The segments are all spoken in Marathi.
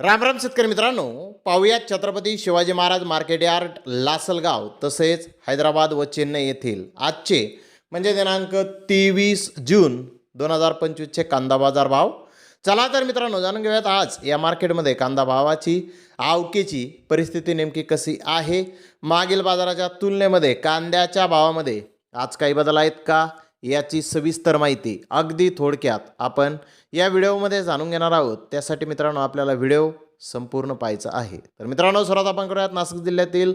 रामराम शेतकरी मित्रांनो पाहुयात छत्रपती शिवाजी महाराज मार्केट यार्ड लासलगाव तसेच हैदराबाद व चेन्नई येथील आजचे म्हणजे दिनांक तेवीस जून दोन हजार पंचवीसचे कांदा बाजार भाव. चला तर मित्रांनो जाणून घेऊयात आज या मार्केटमध्ये कांदा भावाची आवकेची परिस्थिती नेमकी कशी आहे? मागील बाजाराच्या तुलनेमध्ये कांद्याच्या भावामध्ये आज काही बदल आहेत का? याची सविस्तर माहिती अगदी थोडक्यात आपण या व्हिडिओमध्ये जाणून घेणार आहोत. त्यासाठी मित्रांनो आपल्याला व्हिडिओ संपूर्ण पाहायचा आहे. तर मित्रांनो सर्वात आपण करूयात नाशिक जिल्ह्यातील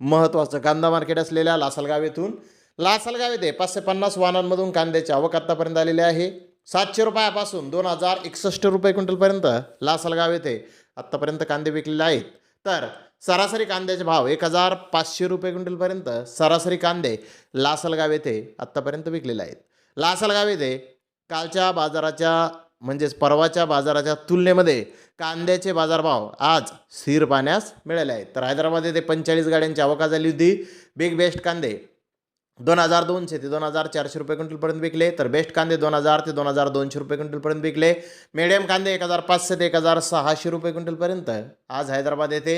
महत्त्वाचं कांदा मार्केट असलेल्या लासलगाव येथून. लासलगाव येथे पाचशे पन्नास वाहनांमधून कांद्याची आवक आत्तापर्यंत आलेली आहे. सातशे रुपयापासून दोन हजार एकसष्ट रुपये क्विंटलपर्यंत लासलगाव येथे आत्तापर्यंत कांदे विकलेले आहेत. तर सरासरी कांद्याचे भाव एक हजार पाचशे रुपये क्विंटलपर्यंत सरासरी कांदे लासलगाव येथे आत्तापर्यंत विकलेले आहेत. लासलगाव येथे कालच्या बाजाराच्या म्हणजेच परवाच्या बाजाराच्या तुलनेमध्ये कांद्याचे बाजारभाव आज स्थिर पाहण्यास मिळाले आहेत. तर हैदराबाद येथे पंचेचाळीस गाड्यांची आवका झाली होती. बिग बेस्ट कांदे दोन हजार दोनशे ते दोन हजार चारशे रुपये क्विंटलपर्यंत विकले. तर बेस्ट कांदे दोन हजार ते दोन हजार दोनशे रुपये क्विंटलपर्यंत विकले. मीडियम कांदे एक हजार पाचशे ते एक हजार सहाशे रुपये क्विंटलपर्यंत आज हैदराबाद येथे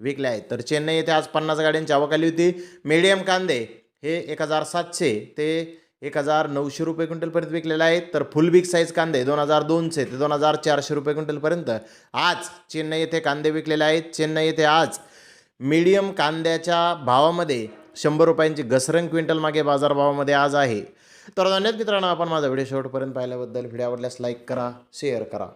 विकले आहेत. तर चेन्नई येथे आज पन्नास गाड्यांची आवक आली होती. मीडियम कांदे हे एक हजार सातशे ते एक हजार नऊशे रुपये क्विंटलपर्यंत विकलेले आहेत. तर फुल बिग साईज कांदे दोन हजार दोनशे ते दोन हजार चारशे रुपये क्विंटलपर्यंत आज चेन्नई येथे कांदे विकलेले आहेत. चेन्नई येथे आज मीडियम कांद्याच्या भावामध्ये शंभर रुपयांची घसरण क्विंटल मागे बाजारभावामध्ये आज आहे. तर धन्यवाद मित्रांनो आपण माझा व्हिडिओ शेवटपर्यंत पाहिल्याबद्दल व्हिडिओ आवडल्यास लाईक करा शेअर करा.